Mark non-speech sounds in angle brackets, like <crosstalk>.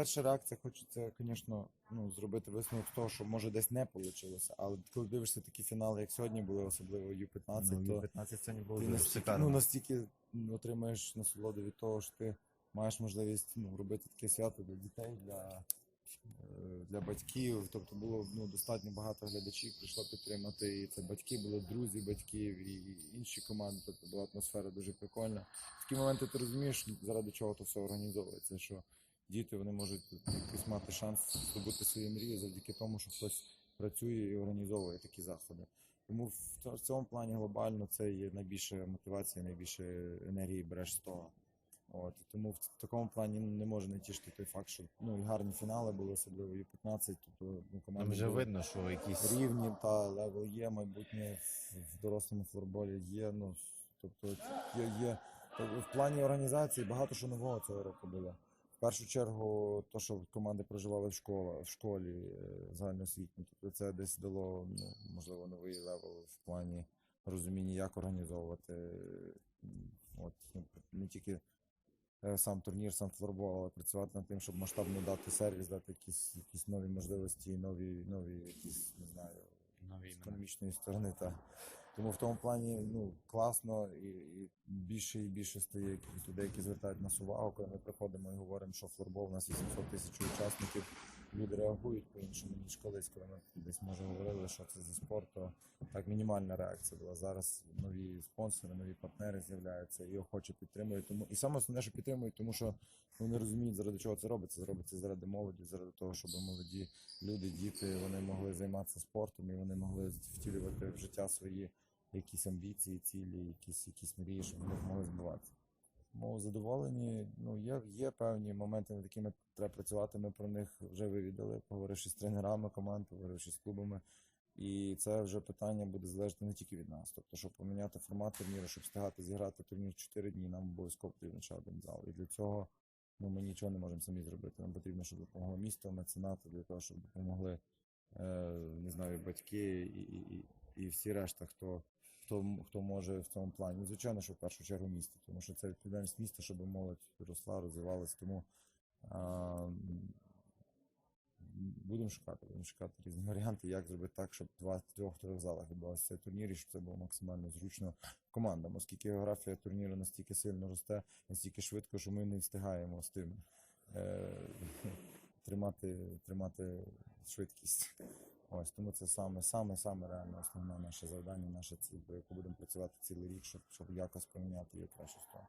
перша реакція хочеться, звісно, ну, зробити висновок з того, що може десь не вийшло. Але коли дивишся такі фінали, як сьогодні були, особливо Ю-15, Ну, то Ю-15 сьогодні було ти дуже настільки, ну, настільки отримаєш насолоду від того, що ти маєш можливість ну, робити таке свято для дітей, для, е, для батьків. Тобто було ну, достатньо багато глядачів, прийшло підтримати. І це батьки були, друзі батьків і інші команди. Тобто була атмосфера дуже прикольна. В такі моменти ти розумієш, заради чого то все організовується. Що діти вони можуть якийсь мати шанс здобути свої мрії завдяки тому, що хтось працює і організовує такі заходи. Тому в цьому плані глобально це є найбільша мотивація, найбільше енергії береш з того. От тому в такому плані не може не тішити той факт, що ну і гарні фінали були, особливо і 15 тобто ну, Там команди вже видно, що якісь рівні та левел є, майбутнє в, дорослому флорболі є. Ну тобто є, є в плані організації багато що нового цього року було. В першу чергу, то, що команди проживали в школі, в школі е, загальноосвітній, тобто це десь дало ну, можливо новий левел в плані розуміння, як організовувати от, ну, не тільки е, сам турнір, сам флорбол, але працювати над тим, щоб масштабно дати сервіс, дати якісь, якісь нові можливості, нові, нові якісь, не знаю, нові з економічної сторони. Та. Тому в тому плані ну, класно і, і більше і більше стає людей, які звертають нас увагу, коли ми приходимо і говоримо, що флорбол у нас 800 тисяч учасників. Люди реагують по-іншому, ніж колись, коли ми десь може говорили, що це за спорт, то так мінімальна реакція була. Зараз нові спонсори, нові партнери з'являються і охоче підтримують. Тому і саме основне, що підтримують, тому що вони розуміють, заради чого це робиться. Це робиться заради молоді, заради того, щоб молоді люди, діти, вони могли займатися спортом і вони могли втілювати в життя свої якісь амбіції, цілі, якісь, якісь мрії, щоб вони могли збуватися. Тому задоволені. Ну, є, є певні моменти, над якими треба працювати. Ми про них вже вивідали, поговоривши з тренерами команд, поговоривши з клубами. І це вже питання буде залежати не тільки від нас. Тобто, щоб поміняти формат турніру, щоб встигати зіграти турнір 4 дні, нам обов'язково потрібен ще один зал. І для цього ну, ми нічого не можемо самі зробити. Нам потрібно, щоб допомогло місто, меценати, для того, щоб допомогли е, не знаю, батьки і, і, і, всі решта, хто, хто, хто може в цьому плані. Звичайно, що в першу чергу місто, тому що це відповідальність міста, щоб молодь росла, розвивалась. Тому будемо шукати, будемо шукати різні варіанти, як зробити так, щоб два в двох-трьох залах відбувався цей турнір, і щоб це було максимально зручно командам, оскільки географія турніру настільки сильно росте, настільки швидко, що ми не встигаємо з тим е, <laughs> тримати, тримати швидкість. Ось тому це саме, саме, саме реально основне наше завдання, наша ціль, по яку будемо працювати цілий рік, щоб, щоб якось поміняти її кращу сторону.